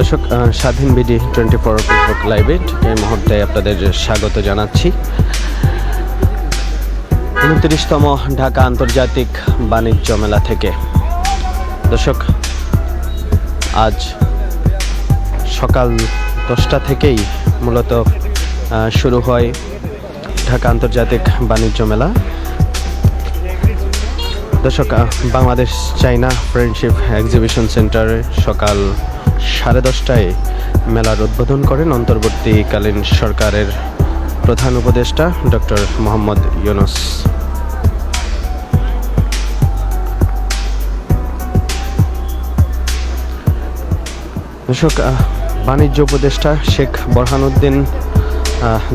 দর্শক স্বাধীন BD twenty four Facebook লাইভে এই মুহূর্তে আপনাদের স্বাগত জানাচ্ছি। উনত্রিশতম ঢাকা আন্তর্জাতিক বাণিজ্য মেলা থেকে। দর্শক, আজ সকাল দশটা থেকেই মূলত শুরু হয় ঢাকা আন্তর্জাতিক বাণিজ্য মেলা। দর্শক বাংলাদেশ চাইনা ফ্রেন্ডশিপ এক্সিবিশন সেন্টারে সকাল সাড়ে দশটায় মেলার উদ্বোধন করেন অন্তর্বর্তীকালীন সরকারের প্রধান উপদেষ্টা ডক্টর মোহাম্মদ ইউনুস। বাণিজ্য উপদেষ্টা শেখ বরহানুদ্দিন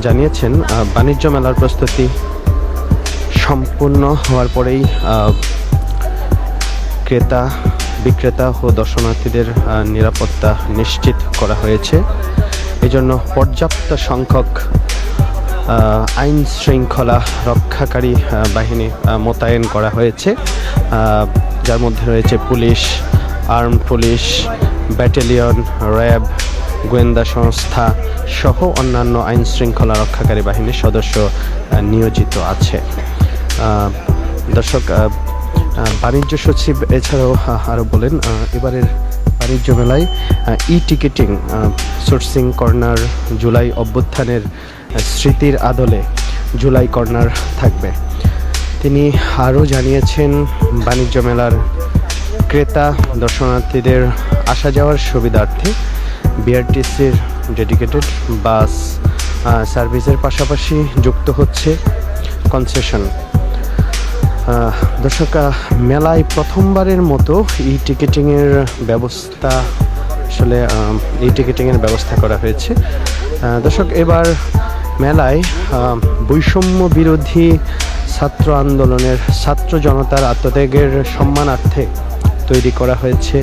জানিয়েছেন বাণিজ্য মেলার প্রস্তুতি সম্পূর্ণ হওয়ার পরেই ক্রেতা বিক্রেতা ও দর্শনার্থীদের নিরাপত্তা নিশ্চিত করা হয়েছে। এজন্য পর্যাপ্ত সংখ্যক আইন শৃঙ্খলা রক্ষাকারী বাহিনী মোতায়েন করা হয়েছে। যার মধ্যে রয়েছে police arm police, battalion, RAB, গোয়েন্দা সংস্থা সহ অন্যান্য আইন শৃঙ্খলা রক্ষাকারী বাহিনীর সদস্য নিয়োজিত আছে। দর্শক বাণিজ্য সচিব এছাড়াও আরও বলেন এবারের বাণিজ্য মেলায় ই টিকিটিং সোর্সিং কর্নার জুলাই অভ্যুত্থানের স্মৃতির আদলে জুলাই কর্নার থাকবে। তিনি আরও জানিয়েছেন, বাণিজ্য মেলার ক্রেতা, দর্শনার্থীদের আসা যাওয়ার সুবিধার্থে বিআরটিসির ডেডিকেটেড বাস সার্ভিসের পাশাপাশি যুক্ত হচ্ছে কনসেশন দর্শক মেলায় প্রথমবারের মতো ই টিকিটিংয়ের ব্যবস্থা, আসলে ই টিকিটিংয়ের ব্যবস্থা করা হয়েছে। দর্শক, এবার মেলায় বৈষম্য বিরোধী ছাত্র আন্দোলনের ছাত্র জনতার আত্মত্যাগের সম্মানার্থে তৈরি করা হয়েছে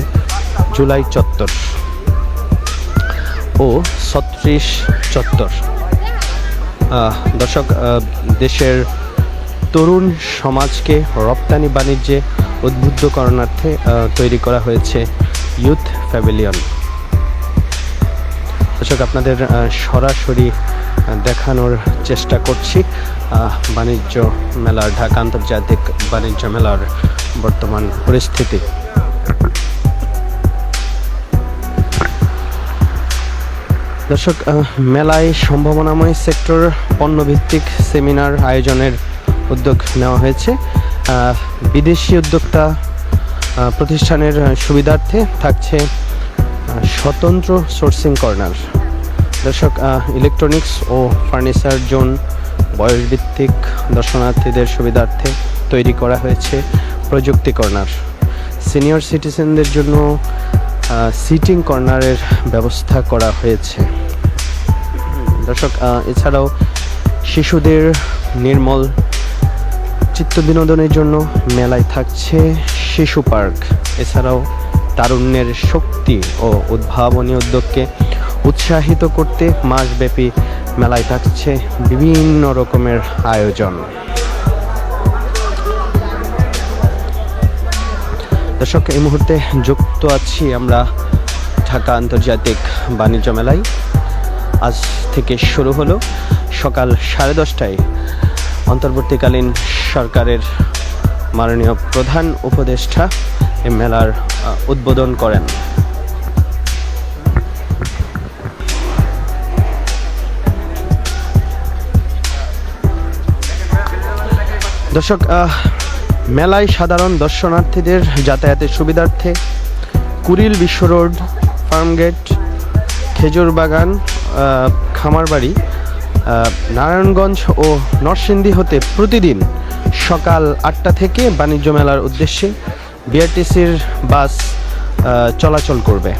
জুলাই চত্বর ও ছত্রিশ চত্বর। দর্শক দেশের তরুণ সমাজকে রপ্তানি বাণিজ্যে উদ্বুদ্ধ করণার্থে তৈরি করা হয়েছে ইউথ প্যাভিলিয়ন। দর্শক, আপনাদের সরাসরি দেখানোর চেষ্টা করছি বাণিজ্য মেলার ঢাকা আন্তর্জাতিক বাণিজ্য মেলার বর্তমান পরিস্থিতি। দর্শক মেলায় সম্ভাবনাময় সেক্টর, পণ্যভিত্তিক সেমিনার আয়োজনের উদ্যোগ নেওয়া হয়েছে। বিদেশি উদ্যোক্তা প্রতিষ্ঠানের সুবিধার্থে থাকছে স্বতন্ত্র সোর্সিং কর্নার দর্শক ইলেকট্রনিক্স ও ফার্নিচার জোন, বয়সভিত্তিক দর্শনার্থীদের সুবিধার্থে তৈরি করা হয়েছে প্রযুক্তি কর্নার সিনিয়র সিটিজেনদের জন্য সিটিং কর্নারের ব্যবস্থা করা হয়েছে। দর্শক এছাড়াও শিশুদের নির্মল চিত্ত বিনোদনের জন্য মেলায় থাকছে শিশু পার্ক। এছাড়াও তারুণ্যের শক্তি ও উদ্ভাবনী উদ্যোগকে উৎসাহিত করতে মাসব্যাপী মেলায় থাকছে বিভিন্ন রকমের আয়োজন। দর্শক, এই মুহূর্তে যুক্ত আছি আমরা ঢাকা আন্তর্জাতিক বাণিজ্য মেলায়। আজ থেকে শুরু হলো সকাল সাড়ে দশটায় অন্তর্বর্তীকালীন সরকারের মাননীয় প্রধান উপদেষ্টা এই মেলার উদ্বোধন করেন। দর্শক মেলায় সাধারণ দর্শনার্থীদের যাতায়াতের সুবিধার্থে কুড়িল বিশ্ব রোড, ফার্মগেট, খেজুর বাগান খামারবাড়ি নারায়ণগঞ্জ ও নরসিংদী হতে প্রতিদিন সকাল আটটা থেকে বাণিজ্য মেলার উদ্দেশ্যে বিআরটিসির বাস চলাচল করবে।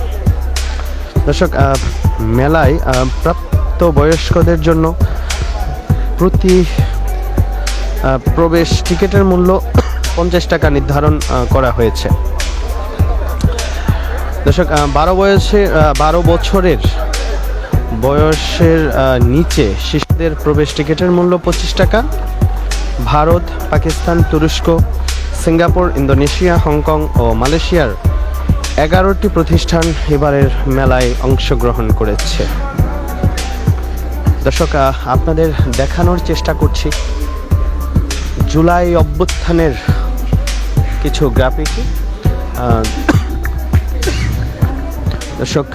দর্শক মেলায় প্রাপ্ত বয়স্কদের জন্য প্রতি প্রবেশ টিকিটের মূল্য পঞ্চাশ টাকা নির্ধারণ করা হয়েছে। দর্শক বারো বয়সে বারো বছরের বয়সের নিচে শিশুদের প্রবেশ টিকিটের মূল্য পঁচিশ টাকা। ভারত, পাকিস্তান, তুরস্ক, সিঙ্গাপুর, ইন্দোনেশিয়া, হংকং ও মালয়েশিয়ার এগারোটি প্রতিষ্ঠান এবারের মেলায় অংশগ্রহণ করেছে। দর্শক আপনাদের দেখানোর চেষ্টা করছি। জুলাই অভ্যুত্থানের কিছু গ্রাফিক দর্শক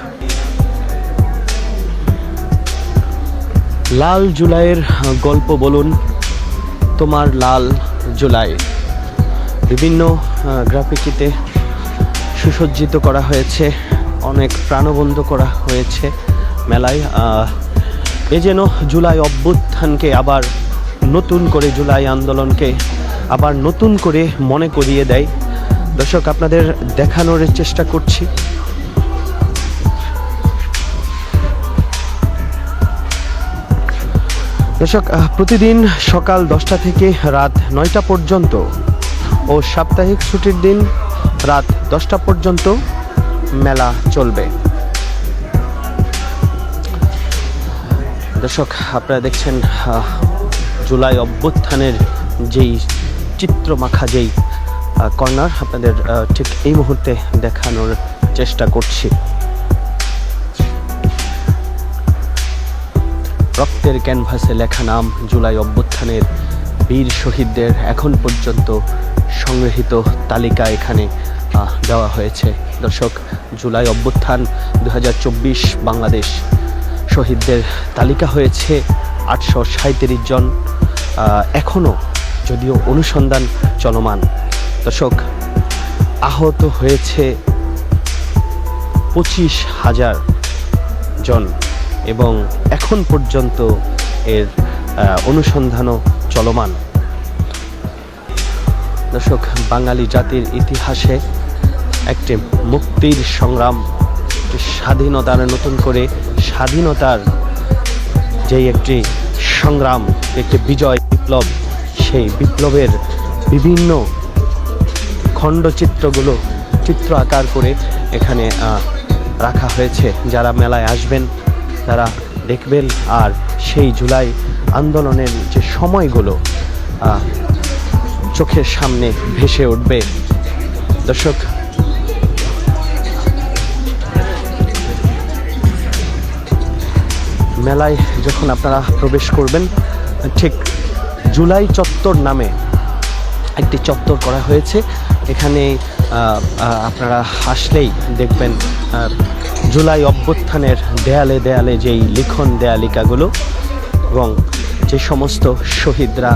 লাল জুলাইয়ের গল্প বলুন। তোমার লাল জুলাই। বিভিন্ন গ্রাফিকিতে সুসজ্জিত করা হয়েছে, অনেক প্রাণবন্ত করা হয়েছে মেলায়। এ যেন জুলাই অভ্যুত্থানকে আবার নতুন করে, জুলাই আন্দোলনকে আবার নতুন করে মনে করিয়ে দেয়। দর্শক, আপনাদের দেখানোর চেষ্টা করছি। দর্শক প্রতিদিন সকাল দশটা থেকে রাত নয়টা পর্যন্ত ও সাপ্তাহিক ছুটির দিন রাত দশটা পর্যন্ত মেলা চলবে। দর্শক, আপনারা দেখছেন জুলাই অভ্যুত্থানের যেই চিত্রমাখা, যেই কর্নার, আপনাদের ঠিক এই মুহূর্তে দেখানোর চেষ্টা করছি। রক্তের ক্যানভাসে লেখা নাম জুলাই অভ্যুত্থানের বীর শহীদদের এখন পর্যন্ত সংগৃহীত তালিকা এখানে দেওয়া হয়েছে। দর্শক, জুলাই অভ্যুত্থান দু হাজার চব্বিশ বাংলাদেশ। শহীদদের তালিকা হয়েছে আটশো সাঁত্রিশ জন এখনও যদিও অনুসন্ধান চলমান। দর্শক, আহত হয়েছে পঁচিশ হাজার জন। এবং এখন পর্যন্ত এর অনুসন্ধানও চলমান। দর্শক, বাঙালি জাতির ইতিহাসে একটি মুক্তির সংগ্রাম স্বাধীনতার নতুন করে স্বাধীনতার যেই একটি সংগ্রাম, একটি বিজয় বিপ্লব, সেই বিপ্লবের বিভিন্ন খণ্ডচিত্রগুলো চিত্র আকার করে এখানে রাখা হয়েছে। যারা মেলায় আসবেন তারা দেখবেন আর সেই জুলাই আন্দোলনের যে সময়গুলো চোখের সামনে ভেসে উঠবে। দর্শক, মেলায় যখন আপনারা প্রবেশ করবেন, ঠিক জুলাই চত্বর নামে একটি চত্বর করা হয়েছে। এখানে আপনারা আসলেই দেখবেন জুলাই অভ্যুত্থানের দেয়ালে দেয়ালে যেই লিখন দেয়ালিকাগুলো এবং যে সমস্ত শহীদরা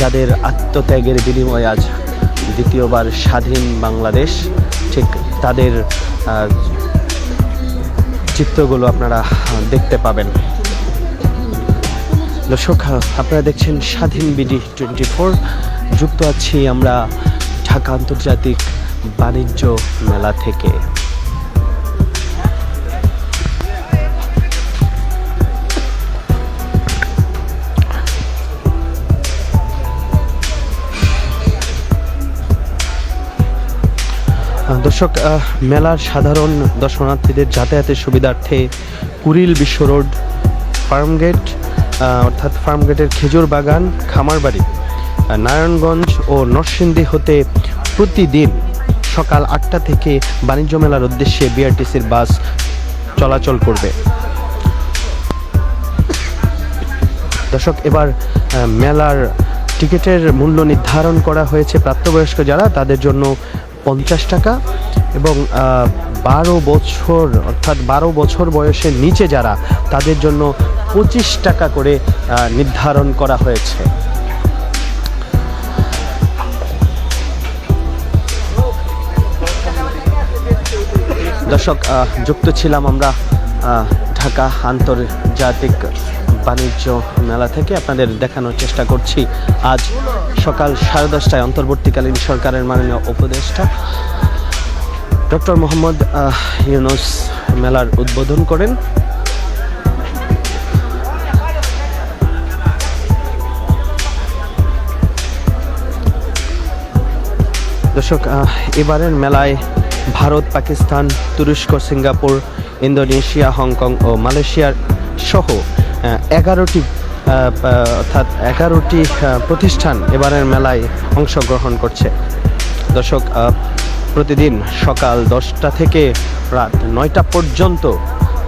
যাদের আত্মত্যাগের বিনিময়ে আজ দ্বিতীয়বার স্বাধীন বাংলাদেশ, ঠিক তাদের চিত্রগুলো আপনারা দেখতে পাবেন। দর্শক, আপনারা দেখছেন স্বাধীন বিডি টোয়েন্টি ফোর। যুক্ত আছি আমরা ঢাকা আন্তর্জাতিক বাণিজ্য মেলা থেকে। দর্শক মেলার সাধারণ দর্শনার্থীদের যাতায়াতের সুবিধার্থে কুড়িল বিশ্ব রোড ফার্মগেট অর্থাৎ ফার্মগেটের খেজুর বাগান, খামারবাড়ি নারায়ণগঞ্জ ও নরসিংদী হতে প্রতিদিন সকাল আটটা থেকে বাণিজ্য মেলার উদ্দেশ্যে বিআরটিসির বাস চলাচল করবে। দর্শক, এবার মেলার টিকিটের মূল্য নির্ধারণ করা হয়েছে প্রাপ্তবয়স্ক যারা, তাদের জন্য পঞ্চাশ টাকা এবং বারো বছর, অর্থাৎ বারো বছর বয়সের নিচে যারা, তাদের জন্য পঁচিশ টাকা করে নির্ধারণ করা হয়েছে। দর্শক যুক্ত ছিলাম আমরা ঢাকা আন্তর্জাতিক বাণিজ্য মেলা থেকে আপনাদের দেখানোর চেষ্টা করছি। আজ সকাল সাড়ে দশটায় অন্তর্বর্তীকালীন সরকারের মাননীয় উপদেষ্টা ডক্টর মোহাম্মদ ইউনুস মেলার উদ্বোধন করেন। দর্শক এবারের মেলায় ভারত, পাকিস্তান, তুরস্ক, সিঙ্গাপুর, ইন্দোনেশিয়া, হংকং ও মালয়েশিয়ার সহ এগারোটি অর্থাৎ এগারোটি প্রতিষ্ঠান এবারের মেলায় অংশগ্রহণ করছে। দর্শক প্রতিদিন সকাল দশটা থেকে রাত নয়টা পর্যন্ত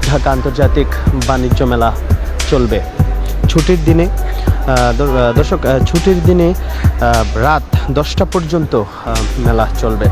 ঢাকা আন্তর্জাতিক বাণিজ্য মেলা চলবে। ছুটির দিনে দর্শক ছুটির দিনে রাত দশটা পর্যন্ত মেলা চলবে।